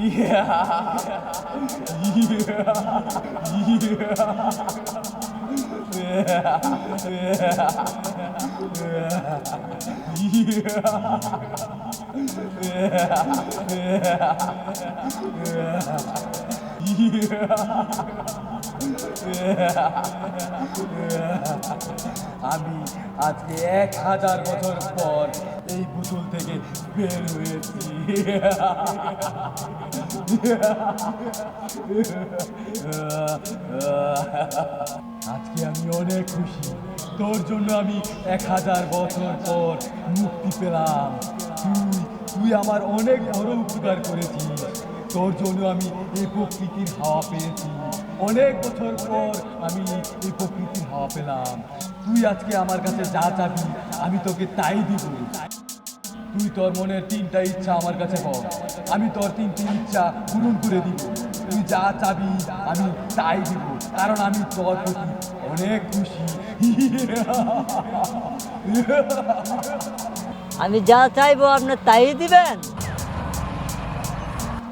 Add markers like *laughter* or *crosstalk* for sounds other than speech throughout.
Yeah. *laughs* আমি আজকে এক হাজার বছর পর এই পুতুল থেকে বের হয়েছি। আজকে আমি অনেক খুশি। তোর জন্য আমি এক হাজার বছর পর মুক্তি পেলাম। তুই তুই আমার অনেক বড় উপকার করেছিস। তোর জন্য আমি এই প্রকৃতির হাওয়া পেয়েছি। অনেক বছর পর আমি এই প্রকৃতির হাওয়া পেলাম। তুই আজকে আমার কাছে যা চাবি, আমি তোকে তাই দিব। তুই তোর মনের তিনটা ইচ্ছা আমার কাছে বল। আমি তোর তিনটি ইচ্ছা পূরণ করে দিব। তুই যা চাবি, আমি তাই দিব। কারণ আমি তোর প্রতি অনেক খুশি। আমি যা চাইব আপনি তাই দিবেন?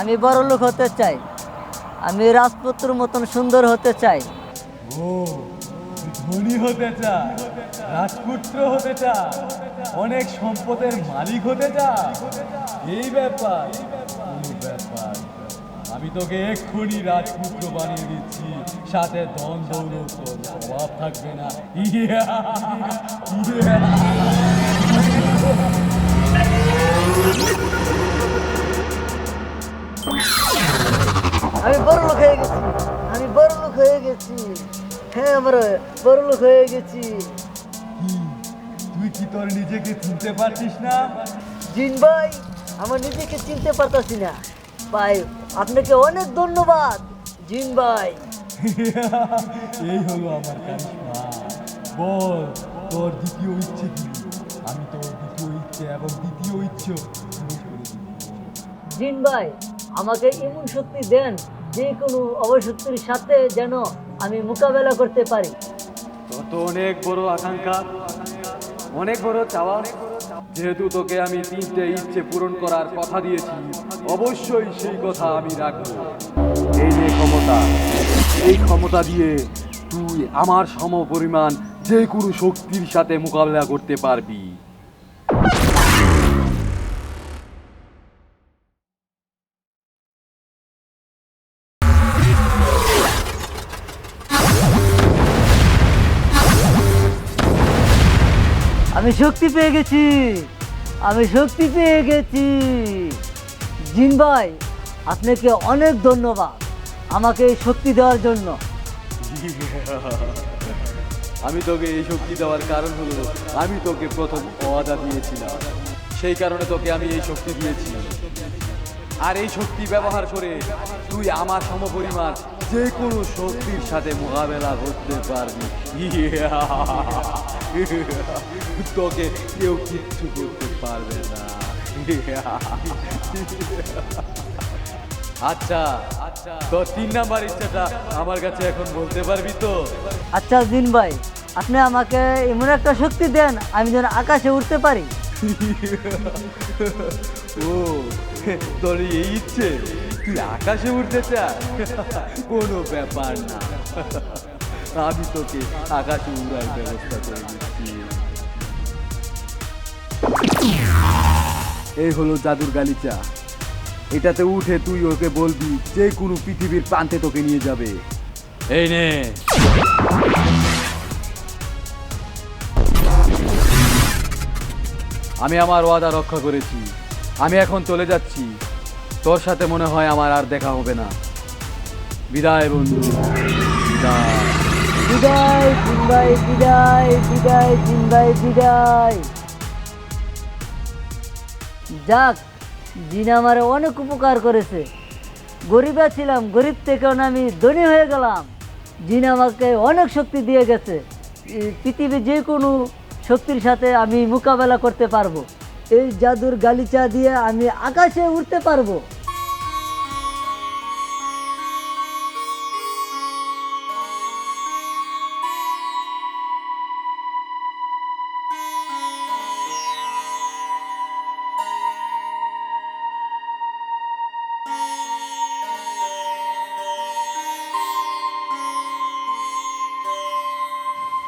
আমি বড় লোক হতে চাই। আমি রাজপুত্র মতন সুন্দর হতে চাই। ও, ধনী হতে চা রাজপুত্র হতে চা অনেক সম্পদের মালিক হতে চা এই ব্যাপার ব্যাপার। আমি তোকে এক্ষুনি রাজপুত্র বানিয়ে দিচ্ছি, সাথে ধন দৌলত তোর অভাব থাকবে না। ইয়া ইয়া। আমি বড় লোক হয়ে গেছি। আমি বড় লোক হয়ে গেছি। হ্যাঁ আমার বড় লোক হয়ে গেছি। তুই কি তোর নিজেকে চিনতে পারছিস না? জিন ভাই আমার নিজেকে চিনতে পারতাছি না। ভাই আপনাকে অনেক ধন্যবাদ জিন ভাই। *laughs* এই হলো আমার কারিশমা। বল তোর দ্বিতীয় ইচ্ছে কি? আমি তোর দ্বিতীয় ইচ্ছে এবং দ্বিতীয় ইচ্ছে। জিন ভাই আমাকে এমন শক্তি দেন যে কোনো অবশক্তির সাথে যেন আমি মোকাবেলা করতে পারি। তো অনেক বড় আকাঙ্ক্ষা, অনেক বড় চাওয়া। যেহেতু তোকে আমি তিনটে ইচ্ছে পূরণ করার কথা দিয়েছি, অবশ্যই সেই কথা আমি রাখব। এই যে ক্ষমতা, এই ক্ষমতা দিয়ে তুই আমার সম পরিমাণ যে কোনো শক্তির সাথে মোকাবেলা করতে পারবি। আমি শক্তি পেয়ে গেছি। আমি শক্তি পেয়ে গেছি। জিন ভাই, আপনাকে অনেক ধন্যবাদ আমাকে এই শক্তি দেওয়ার জন্য। *laughs* আমি তোকে এই শক্তি দেওয়ার কারণ হলো, আমি তোকে প্রথম ওয়াদা দিয়েছিলাম। সেই কারণে তোকে আমি এই শক্তি দিয়েছি আর এই শক্তি ব্যবহার করে তুই আমার সমপরিমাণ যে কোনো শক্তির সাথে মোকাবেলা করতে পারবি। তোকে কেউ কিচ্ছু করতে পারবে না। আচ্ছা আচ্ছা তোর তিন নাম্বার ইচ্ছাটা আমার কাছে এখন বলতে পারবি তো? আচ্ছা জিন ভাই আপনি আমাকে এমন একটা শক্তি দেন আমি যেন আকাশে উঠতে পারি। *laughs* ও তোর এই ইচ্ছে। তুই আকাশে উঠতে চাস? *laughs* কোনো ব্যাপার না। *laughs* আমি তোকে আকাশে উড়ার ব্যবস্থা করে দিচ্ছি। এই হলো জাদুর গালিচা। এটাতে উঠে তুই ওকে বলবি, যে কোনো পৃথিবীর প্রান্তে তোকে নিয়ে যাবে। এই নে। আমি আমার ওয়াদা রক্ষা করেছি। আমি এখন চলে যাচ্ছি। তোর সাথে মনে হয় আমার আর দেখা হবে না। বিদায়, বন্ধু। বিদায়। বিদায় বিদায় বিদায় ভাই বিদায় যাক, জিন আমার অনেক উপকার করেছে। গরিবা ছিলাম, গরিব থেকে আমি ধনী হয়ে গেলাম। জিন আমাকে অনেক শক্তি দিয়ে গেছে। পৃথিবীর যে কোনো শক্তির সাথে আমি মোকাবেলা করতে পারব। এই জাদুর গালিচা দিয়ে আমি আকাশে উঠতে পারব।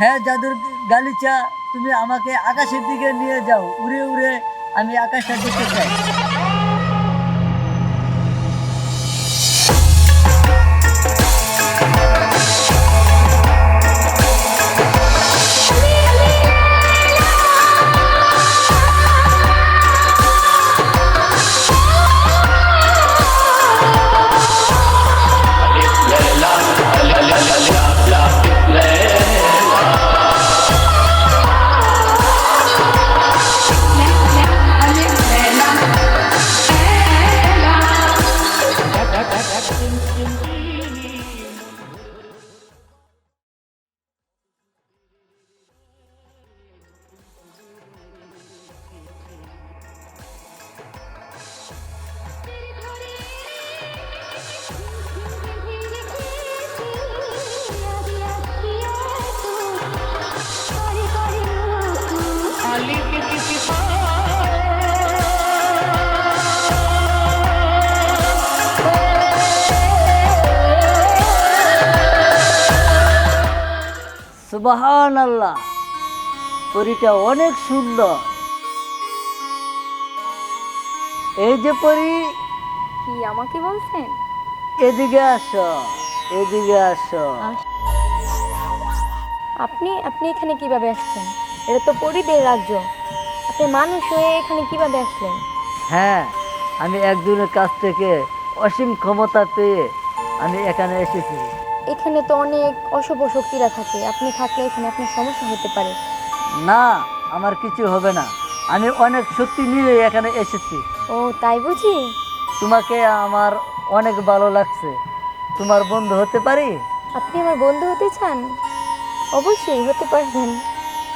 হ্যাঁ জাদুর গালিচা, তুমি আমাকে আকাশের দিকে নিয়ে যাও। উড়ে উড়ে आम्ही आकाश आहे সুবাহান আল্লাহ পরীটা অনেক সুন্দর। এই যে পরি কি আমাকে বলছেন? এদিকে আসো এদিকে আসো। আপনি আপনি এখানে কীভাবে আসছেন? এটা তো পরিদের রাজ্য। আপনি মানুষ হয়ে এখানে কীভাবে আসলেন? হ্যাঁ আমি একজনের কাছ থেকে অসীম ক্ষমতা পেয়ে আমি এখানে এসেছি। এখানে তো অনেক অশুভ শক্তিরা থাকে। আপনি থাকলে এখানে আপনার সমস্যা হতে পারে। না আমার কিছু হবে না। আমি অনেক শক্তি নিয়ে এখানে এসেছি। ও তাই বুঝি? তোমাকে আমার অনেক ভালো লাগছে। তোমার বন্ধু হতে পারি? আপনি আমার বন্ধু হতে চান? অবশ্যই হতে পারবেন।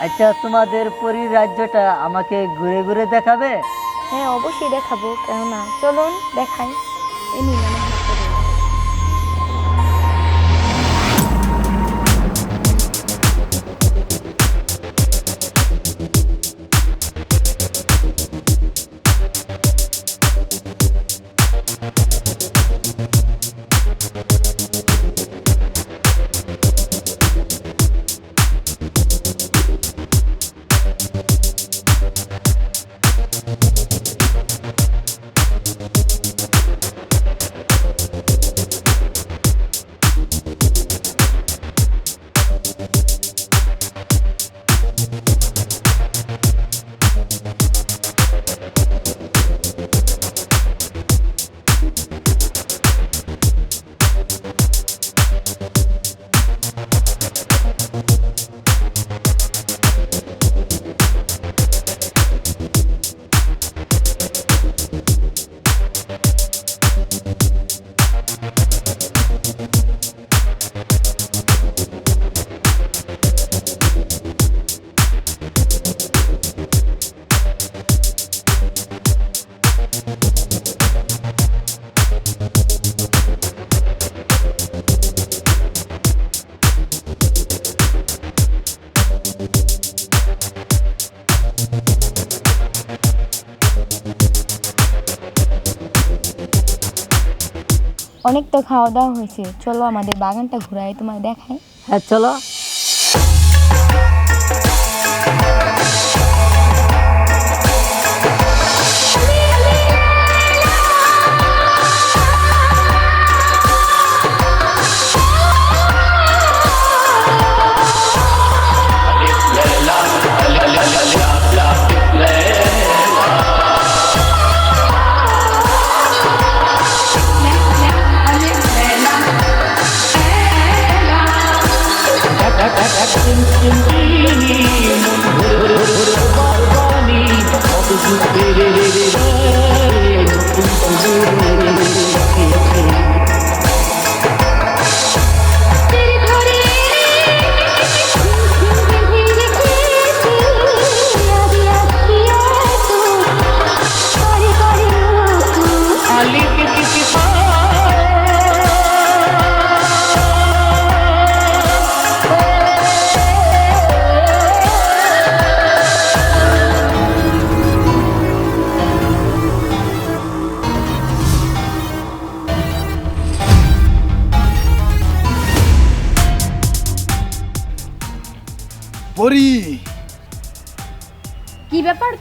আচ্ছা তোমাদের পরি রাজ্যটা আমাকে ঘুরে ঘুরে দেখাবে? হ্যাঁ অবশ্যই দেখাবো। কেননা চলুন দেখাই। অনেক তো খাওয়া দাওয়া হয়েছে। চলো আমাদের বাগানটা ঘুরাই তোমার দেখাই। হ্যাঁ চলো।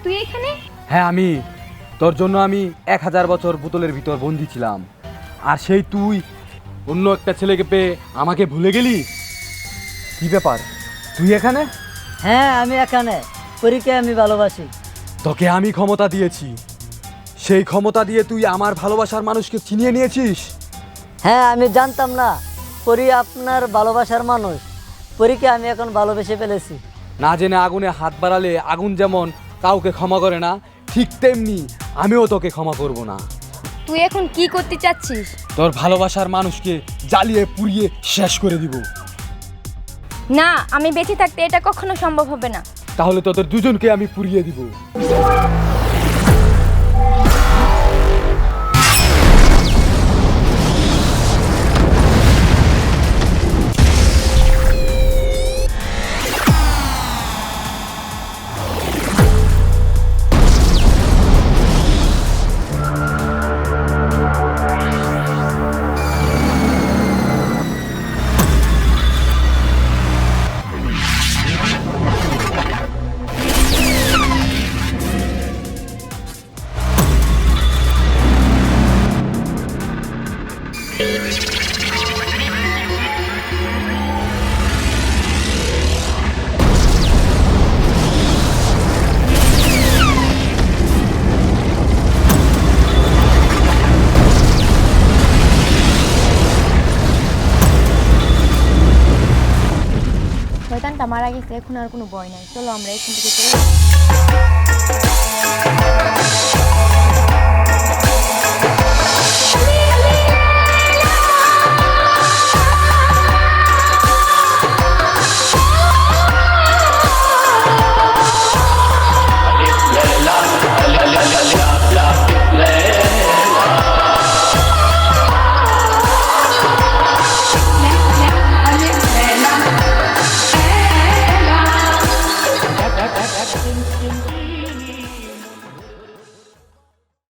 তুই এখানে? হ্যাঁ আমি। তোর জন্য আমি এক হাজার বছর বোতলের ভিতর বন্দি ছিলাম। আর সেই তুই অন্য একটা ছেলেকে পেয়ে আমাকে ভুলে গেলি? কি ব্যাপার? তুই এখানে? হ্যাঁ আমি এখানে। পরীকে আমি ভালোবাসি। তোকে আমি ক্ষমতা দিয়েছি। সেই ক্ষমতা দিয়ে তুই আমার ভালোবাসার মানুষকে চিনিয়ে নিয়েছিস? হ্যাঁ আমি জানতাম না। পরি আপনার ভালোবাসার মানুষ। পরীকে আমি এখন ভালোবেসে ফেলেছি। না জেনে আগুনে হাত বাড়ালে আগুন যেমন কাউকে ক্ষমা করে না ঠিক তেমনি আমিও তোকে ক্ষমা করব না। তুই এখন কি করতে চাচ্ছিস? তোর ভালোবাসার মানুষকে জ্বালিয়ে পুড়িয়ে শেষ করে দিব। না আমি বেঁচে থাকতে এটা কখনো সম্ভব হবে না। তাহলে তোদের দুজনকে আমি পুড়িয়ে দিব। এখন আর কোনো ভয় নাই চলো আমরা এখান থেকে চলে।